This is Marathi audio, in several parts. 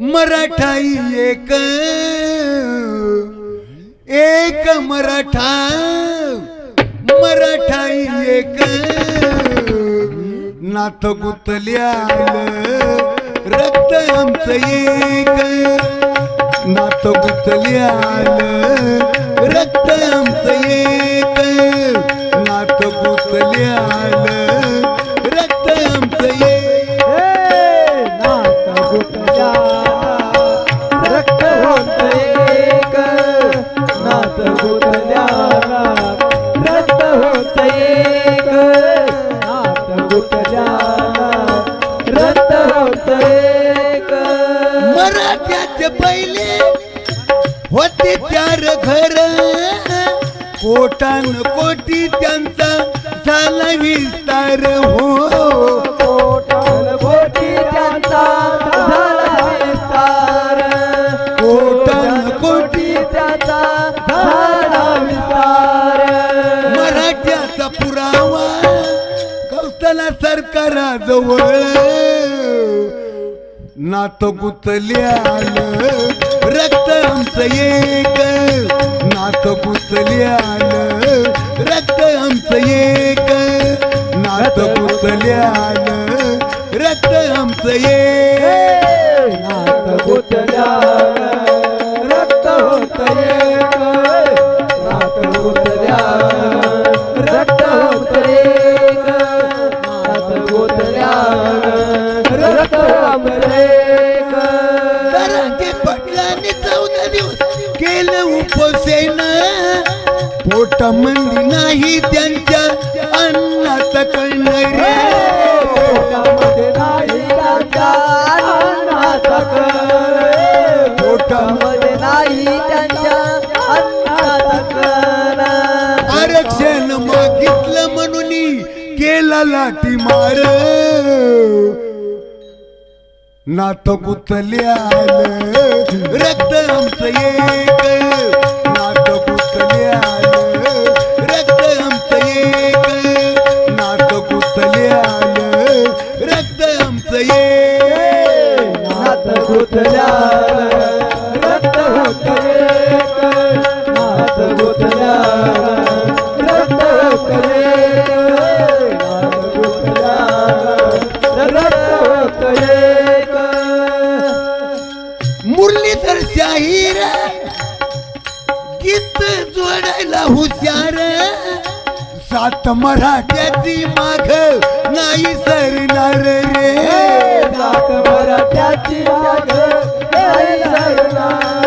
मराठाई एक एक मराठा मराठाई एक. नाथ गुतल्याल रक्त आमचं एक. नाथ गुतल्याल होते चार घर. कोटान कोटी त्यांचा झाला विस्तार हो. सरकाराजवळ नात गुतल्याल रक्त आमचं एक. नात गुतल्याल रक्त आमचं एक. नात गुतल्याल रक्त आमचं एक. केलं उपोषण पोट मंदी नाही त्यांच्या अन्नाचं कळणं रे पोटामध्ये नाही त्यांच्या अन्नाचा कण. पोटामध्ये नाही त्यांच्या अन्नाचा कण. आरक्षण मागितलं म्हणून केला लाठी मार नात गुतल्याल रक्त आमचं एक. नात गुतल्याल रक्त आमचं एक. नात गुतल्याल रक्त आमचं एक. जोडायला हुशार सात मराठ्याची माग नाही सरणार रे. सात मराठ्याची माग नाही सरणार.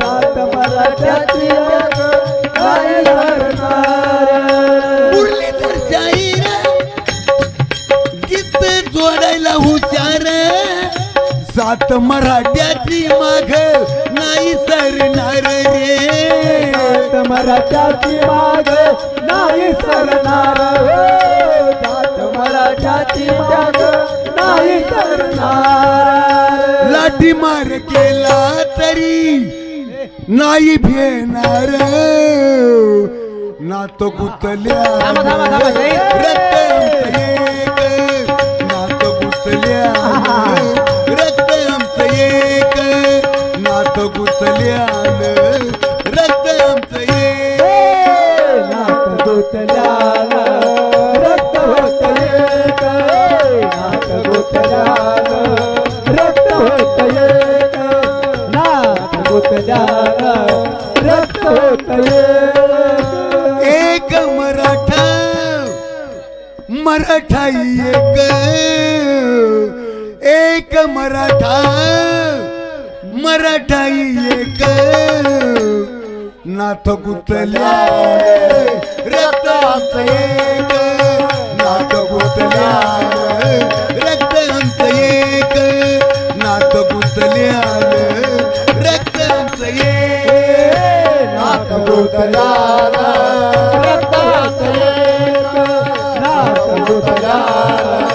सात मराठ्याची माग नाही सरणार. मुरलीधर शाहीर. गीत जोडायला हुशार सात मराठ्याची माग नाही सरणार. रे मराठ्याची माग नाही सरणार. नाथ मराठ्याची माग नाही सरणार. लाठी मार केला तरी नाही भेणार. नात गुतल्या नात गुतल्या रक्त आमचं एक नात गुतल्या रक्त आमचं एक. एक मराठा मराठा एक. एक मराठा मराठा एक. नाथ गुतल्या Radha